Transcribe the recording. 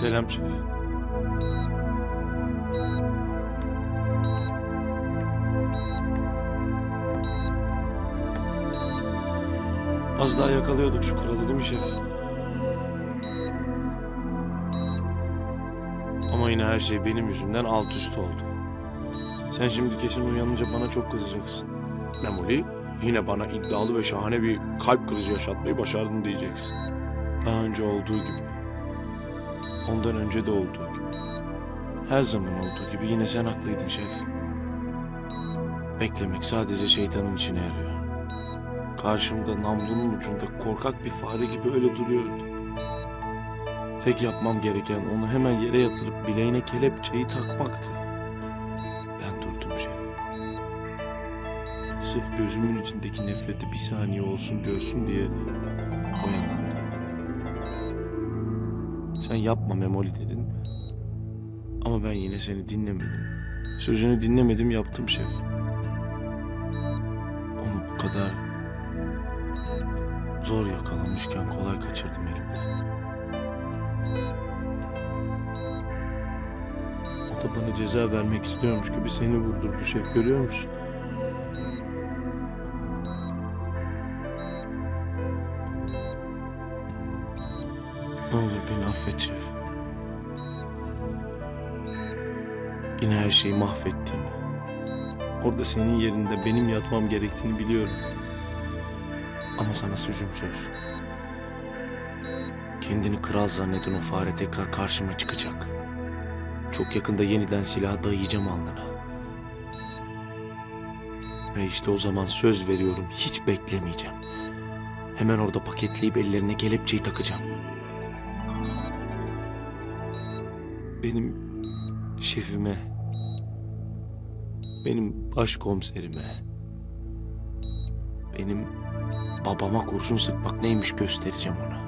Selam şef. Az daha yakalıyorduk şu kralı değil mi şef? Ama yine her şey benim yüzümden alt üst oldu. Sen şimdi kesin uyanınca bana çok kızacaksın. Memoli yine bana iddialı ve şahane bir kalp krizi yaşatmayı başardın diyeceksin. Daha önce olduğu gibi. Ondan önce de olduğu gibi. Her zaman olduğu gibi yine sen haklıydın şef. Beklemek sadece şeytanın içine yarıyor. Karşımda namlunun ucunda korkak bir fare gibi öyle duruyordu. Tek yapmam gereken onu hemen yere yatırıp bileğine kelepçeyi takmaktı. Ben durdum şef. Sırf gözümün içindeki nefreti bir saniye olsun görsün diye oyalandım. Sen yapma Memoli dedin. Ama ben yine seni dinlemedim. Sözünü dinlemedim yaptım şef. Onu bu kadar zor yakalamışken kolay kaçırdım elimden. O da bana ceza vermek istiyormuş gibi seni vurdurdu şef görüyor musun? Ne olur beni affet şef. Yine her şeyi mahvettiğimi. Orada senin yerinde benim yatmam gerektiğini biliyorum. Ama sana sözüm söz. Kendini kral zanneden o fare tekrar karşıma çıkacak. Çok yakında yeniden silah dayayacağım alnına. Ve işte o zaman söz veriyorum hiç beklemeyeceğim. Hemen orada paketleyip ellerine kelepçeyi takacağım. Benim şefime, benim başkomiserime, benim babama kurşun sıkmak neymiş göstereceğim ona.